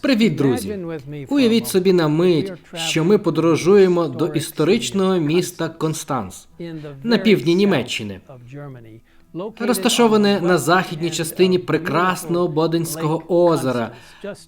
Привіт, друзі! Уявіть собі на мить, що ми подорожуємо до історичного міста Констанц на півдні Німеччини, розташоване на західній частині прекрасного Боденського озера.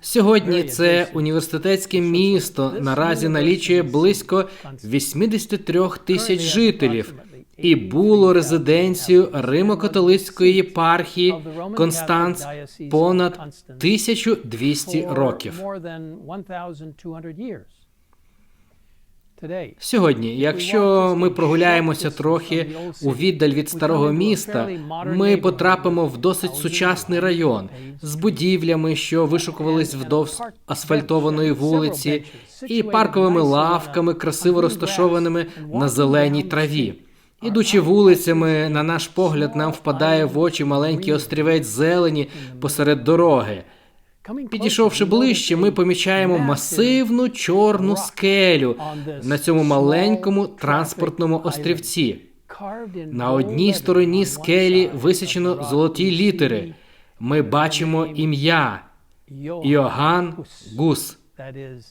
Сьогодні це університетське місто. наразі налічує близько 83 тисяч жителів і було резиденцією Римо-католицької єпархії Констанц понад 1200 років. Сьогодні, якщо ми прогуляємося трохи у віддаль від старого міста, ми потрапимо в досить сучасний район з будівлями, що вишукувались вдовж асфальтованої вулиці, і парковими лавками, красиво розташованими на зеленій траві. Ідучи вулицями, на наш погляд, нам впадає в очі маленький острівець зелені посеред дороги. Підійшовши ближче, ми помічаємо масивну чорну скелю на цьому маленькому транспортному острівці. На одній стороні скелі висічено золоті літери. Ми бачимо ім'я Йоган Гус,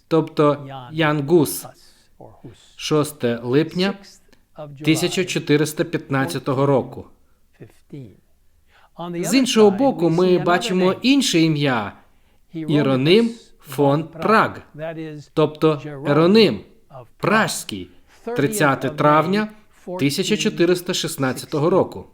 тобто Ян Гус, 6 липня 1415 року. З іншого боку, ми бачимо інше ім'я. Іроним фон Праг, тобто Ероним Пражський, 30 травня 1416 року.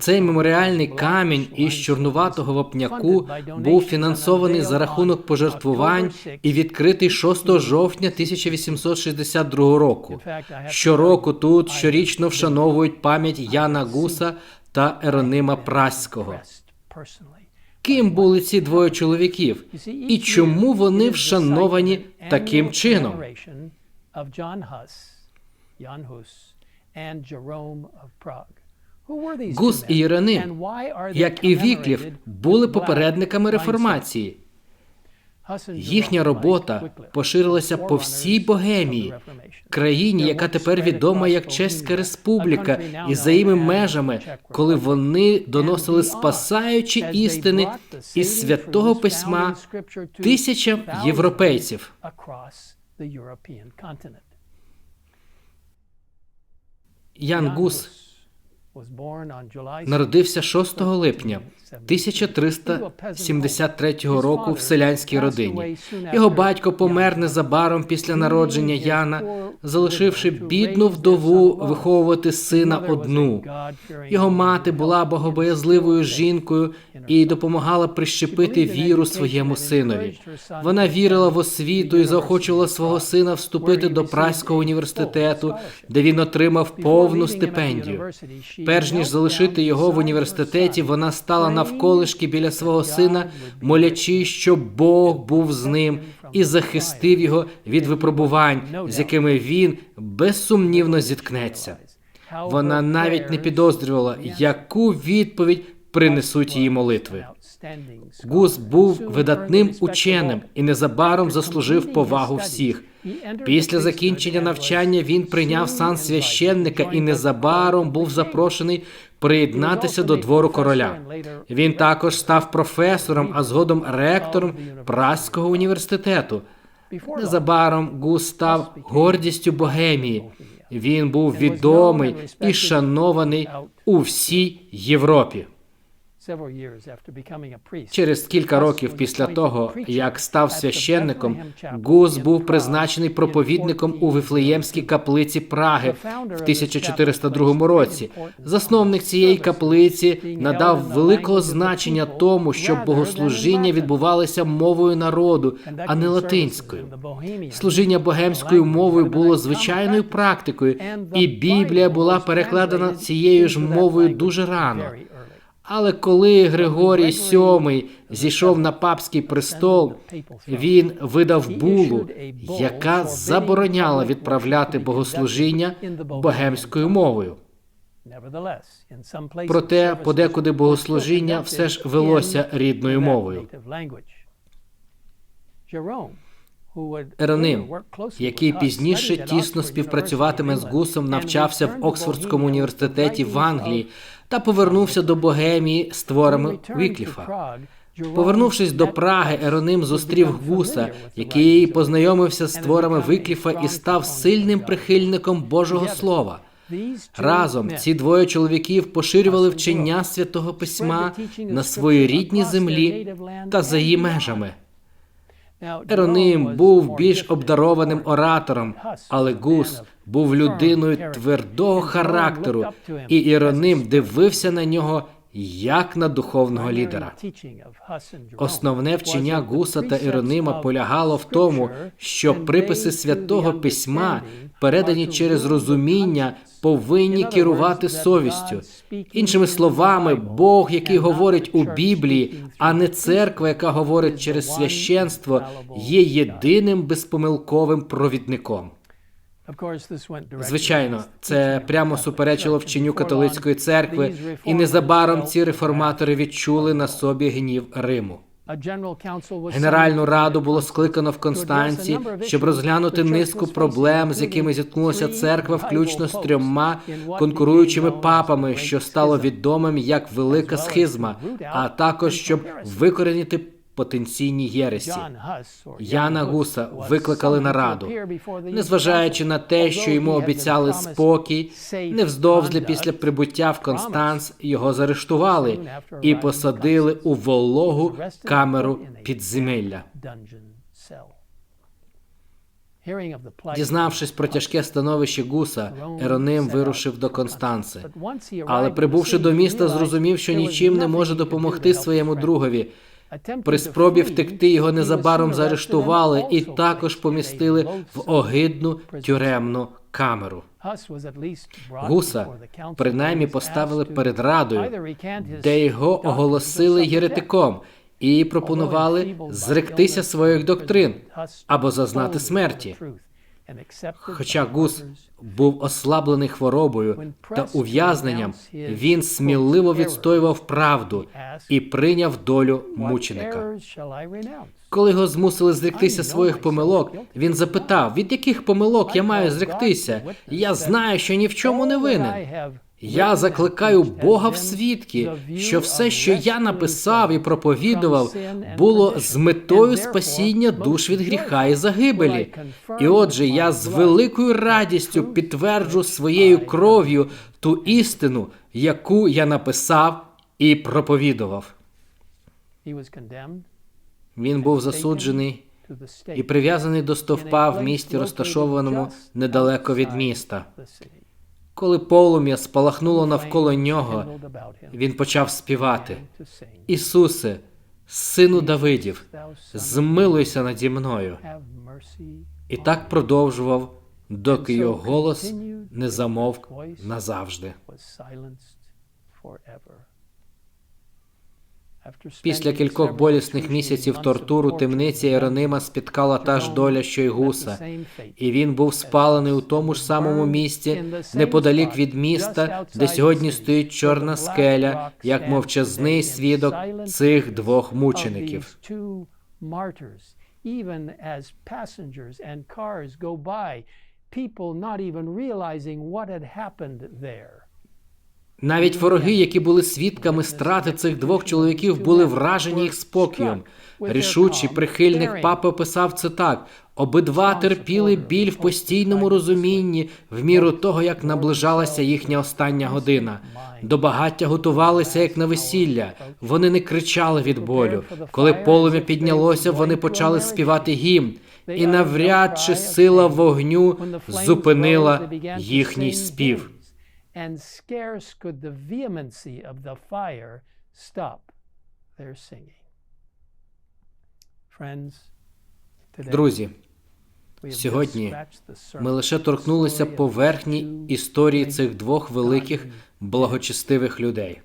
Цей меморіальний камінь із чорнуватого вапняку був фінансований за рахунок пожертвувань і відкритий 6 жовтня 1862 року. Щороку тут щорічно вшановують пам'ять Яна Гуса та Еронима Праського. Ким були ці двоє чоловіків, і чому вони вшановані таким чином? Гус і Єроним, як і Віклів, були попередниками реформації. Їхня робота поширилася по всій Богемії, країні, яка тепер відома як Чеська Республіка, і за їми межами, коли вони доносили спасаючі істини із святого письма тисячам європейців. Ян Гус народився 6 липня 1373 року в селянській родині. Його батько помер незабаром після народження Яна, залишивши бідну вдову виховувати сина одну. Його мати була богобоязливою жінкою і допомагала прищепити віру своєму синові. Вона вірила в освіту і заохочувала свого сина вступити до Праського університету, де він отримав повну стипендію. Перш ніж залишити його в університеті, вона стала навколишки біля свого сина, молячи, щоб Бог був з ним і захистив його від випробувань, з якими він безсумнівно зіткнеться. Вона навіть не підозрювала, яку відповідь принесуть її молитви. Гус був видатним ученим і незабаром заслужив повагу всіх. Після закінчення навчання він прийняв сан священника і незабаром був запрошений приєднатися до двору короля. Він також став професором, а згодом ректором Праського університету. Незабаром Гус став гордістю Богемії. Він був відомий і шанований у всій Європі. Через кілька років після того, як став священником, Гус був призначений проповідником у Вифлеємській каплиці Праги в 1402 році. Засновник цієї каплиці надав великого значення тому, щоб богослужіння відбувалися мовою народу, а не латинською. Служіння богемською мовою було звичайною практикою, і Біблія була перекладена цією ж мовою дуже рано. Але коли Григорій VII зійшов на папський престол, він видав булу, яка забороняла відправляти богослужіння богемською мовою. Проте подекуди богослужіння все ж велося рідною мовою. Ероним, який пізніше тісно співпрацюватиме з Гусом, навчався в Оксфордському університеті в Англії та повернувся до Богемії з творами Вікліфа. Повернувшись до Праги, Ероним зустрів гуса, який познайомився з творами Викліфа і став сильним прихильником Божого Слова. Разом ці двоє чоловіків поширювали вчення святого письма на своїй рідній землі та за її межами. Ероним був більш обдарованим оратором, але Гус був людиною твердого характеру, і Іроним дивився на нього як на духовного лідера. Основне вчення Гуса та Іронима полягало в тому, що приписи святого письма, передані через розуміння, повинні керувати совістю. Іншими словами, Бог, який говорить у Біблії, а не церква, яка говорить через священство, є єдиним безпомилковим провідником. Звичайно, це прямо суперечило вченню католицької церкви, і незабаром ці реформатори відчули на собі гнів Риму. Генеральну раду було скликано в Констанці, щоб розглянути низку проблем, з якими зіткнулася церква, включно з трьома конкуруючими папами, що стало відомим як велика схизма, а також щоб викорінити потенційні єресі. Яна Гуса викликали на раду, незважаючи на те, що йому обіцяли спокій, невздовзлі після прибуття в Констанц його заарештували і посадили у вологу камеру підземелля. Дізнавшись про тяжке становище гуса, Ероним вирушив до Констанци. Але прибувши до міста, зрозумів, що нічим не може допомогти своєму другові. При спробі втекти його незабаром заарештували і також помістили в огидну тюремну камеру. Гуса принаймні поставили перед радою, де його оголосили єретиком і пропонували зректися своїх доктрин або зазнати смерті. Хоча Гус був ослаблений хворобою та ув'язненням, він сміливо відстоював правду і прийняв долю мученика. Коли його змусили зректися своїх помилок, він запитав: від яких помилок я маю зректися? Я знаю, що ні в чому не винен. Я закликаю Бога в свідки, що все, що я написав і проповідував, було з метою спасіння душ від гріха і загибелі. І отже, я з великою радістю підтверджу своєю кров'ю ту істину, яку я написав і проповідував. Він був засуджений і прив'язаний до стовпа в місті, розташованому недалеко від міста. Коли полум'я спалахнуло навколо нього, він почав співати: Ісусе, сину Давидів, змилуйся наді мною. І так продовжував, доки його голос не замовк назавжди. Після кількох болісних місяців тортуру темниці Іронима спіткала та ж доля, що й гуса, і він був спалений у тому ж самому місці, неподалік від міста, де сьогодні стоїть чорна скеля, як мовчазний свідок цих двох мучеників. People not even realizing what had happened there. Навіть вороги, які були свідками страти цих двох чоловіків, були вражені їх спокоєм. Рішучий прихильник папи описав це так: обидва терпіли біль в постійному розумінні в міру того, як наближалася їхня остання година. До багаття готувалися як на весілля. Вони не кричали від болю. Коли полум'я піднялося, вони почали співати гімн. І навряд чи сила вогню зупинила їхній спів and scarce could the vehemency of the fire stop their singing. Друзі, сьогодні ми лише торкнулися поверхні історії цих двох великих благочестивих людей.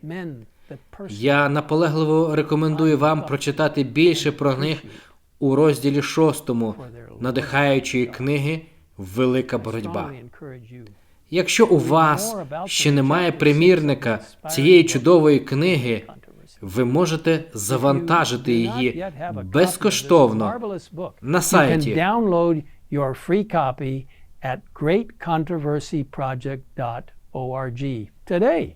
Я наполегливо рекомендую вам прочитати більше про них у розділі шостому надихаючої книги Велика боротьба. Якщо у вас ще немає примірника цієї чудової книги, ви можете завантажити її безкоштовно на сайті. at greatcontroversyproject.org today.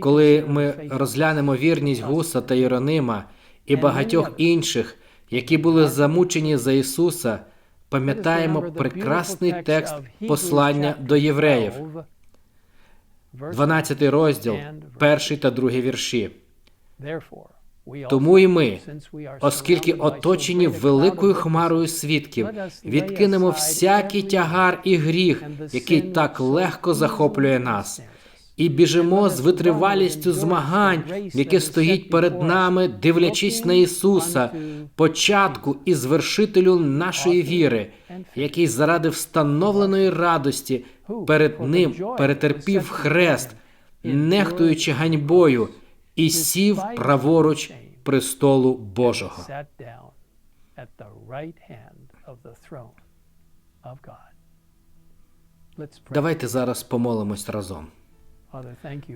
Коли ми розглянемо вірність Гуса та Єронима і багатьох інших, які були замучені за Ісуса, пам'ятаємо прекрасний текст послання до євреїв, 12 розділ, перший та другий вірші. Тому і ми, оскільки оточені великою хмарою свідків, відкинемо всякий тягар і гріх, який так легко захоплює нас, і біжимо з витривалістю змагань, яке стоїть перед нами, дивлячись на Ісуса, початку і звершителю нашої віри, який заради встановленої радості перед ним перетерпів хрест, нехтуючи ганьбою, і сів праворуч престолу Божого. Давайте зараз помолимось разом.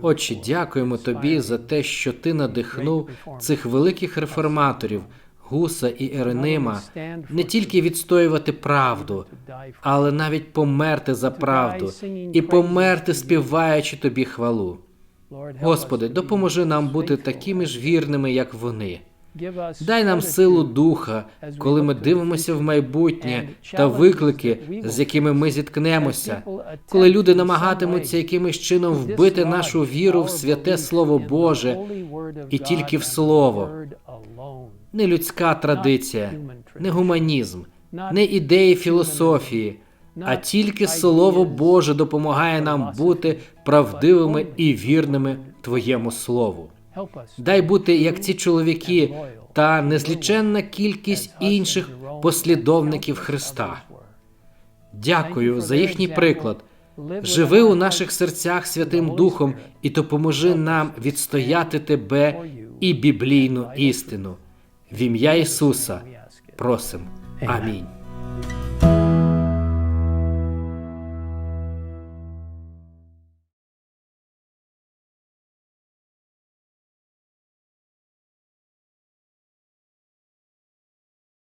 Отче, дякуємо тобі за те, що ти надихнув цих великих реформаторів, Гуса і Еренима, не тільки відстоювати правду, але навіть померти за правду і померти, співаючи тобі хвалу. Господи, допоможи нам бути такими ж вірними, як вони. Дай нам силу духа, коли ми дивимося в майбутнє та виклики, з якими ми зіткнемося, коли люди намагатимуться якимось чином вбити нашу віру в святе Слово Боже і тільки в Слово, не людська традиція, не гуманізм, не ідеї філософії, а тільки Слово Боже допомагає нам бути правдивими і вірними Твоєму Слову. Дай бути, як ці чоловіки, та незліченна кількість інших послідовників Христа. Дякую за їхній приклад. Живи у наших серцях Святим Духом і допоможи нам відстояти тебе і біблійну істину. В ім'я Ісуса просим. Амінь.